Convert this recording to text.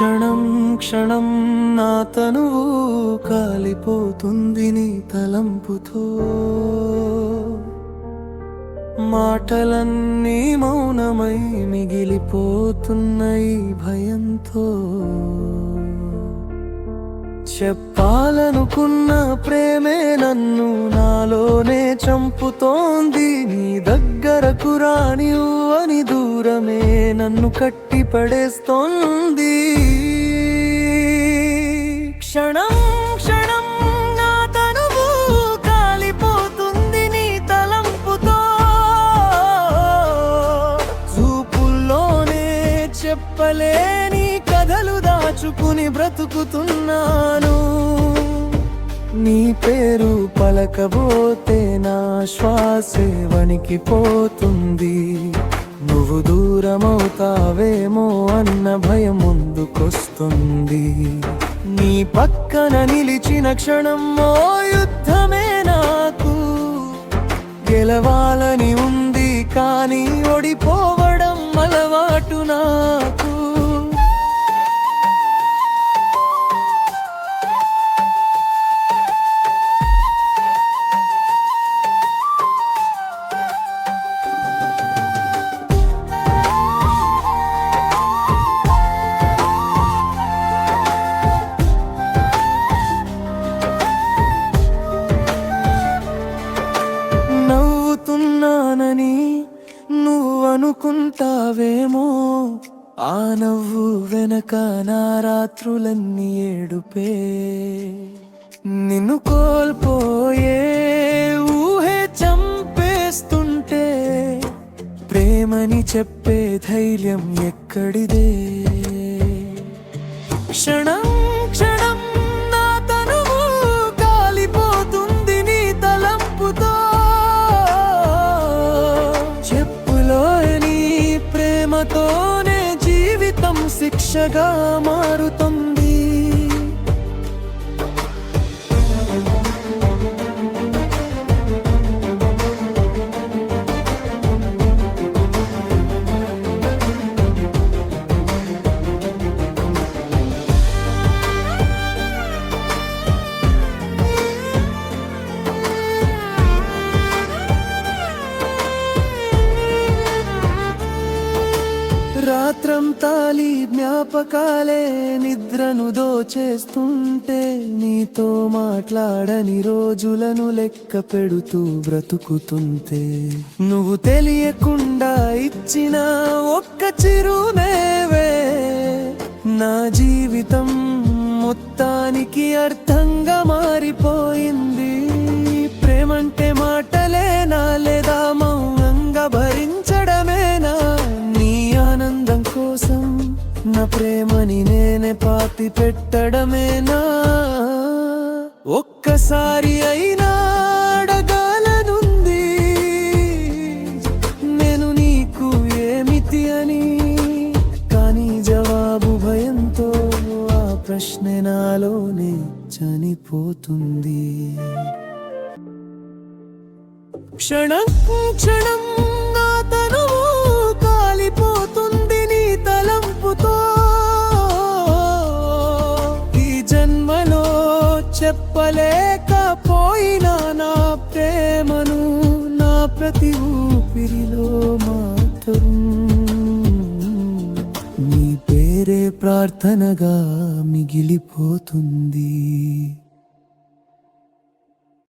క్షణం క్షణం నా తనువు కాలిపోతుంది నీ తలంపుతో. మాటలన్నీ మౌనమై మిగిలిపోతున్నాయి భయంతో. చెప్పాలనుకున్న ప్రేమే నన్ను నాలోనే చంపుతోంది. నీ దగ్గరకు రాని అని దూరమే నన్ను కట్టి పడేస్తోంది. క్షణం క్షణం నా తనువు కాలిపోతుంది నీ తలంపుతో. చూపుల్లోనే చెప్పలేని కథలు దాచుకుని బ్రతుకుతున్నాను. నీ పేరు పలకబోతే నా శ్వాసే వణికిపోతుంది. నువ్వు దూరమవుతావేమో అన్న భయం ముందుకొస్తుంది. నీ పక్కన నిలిచిన క్షణం ఓ యుద్ధమే నాకు. గెలవాలని ఉంది కానీ ఓడిపోవడం అలవాటు నాకు. నువ్వు అనుకుంటావేమో ఆ నవ్వు వెనక నా రాత్రులన్నీ ఏడుపే. నిన్ను కోల్పోయే ఊహే చంపేస్తుంటే ప్రేమని చెప్పే ధైర్యం ఎక్కడిదే? క్షణం జీవితం శిక్షగా మారుతుంది. తాలి జ్ఞాపకాలే నిద్రను దోచేస్తుంటే నీతో మాట్లాడని రోజులను లెక్క పెడుతూ బ్రతుకుతుంటే. నువ్వు తెలియకుండా ఇచ్చిన ఒక్క చిరునేవే నా జీవితం మొత్తానికి అర్థం ఒక్కసారి అయినా అడగాలనుంది. నేను నీకు ఏమిటి అని. కానీ జవాబు భయంతో ఆ ప్రశ్న నాలోనే చనిపోతుంది. క్షణం క్షణం చెప్పలేకపోయినా నా ప్రేమను నా ప్రతి ఊపిరిలో మాత్రం. నీ పేరే ప్రార్థనగా మిగిలిపోతుంది.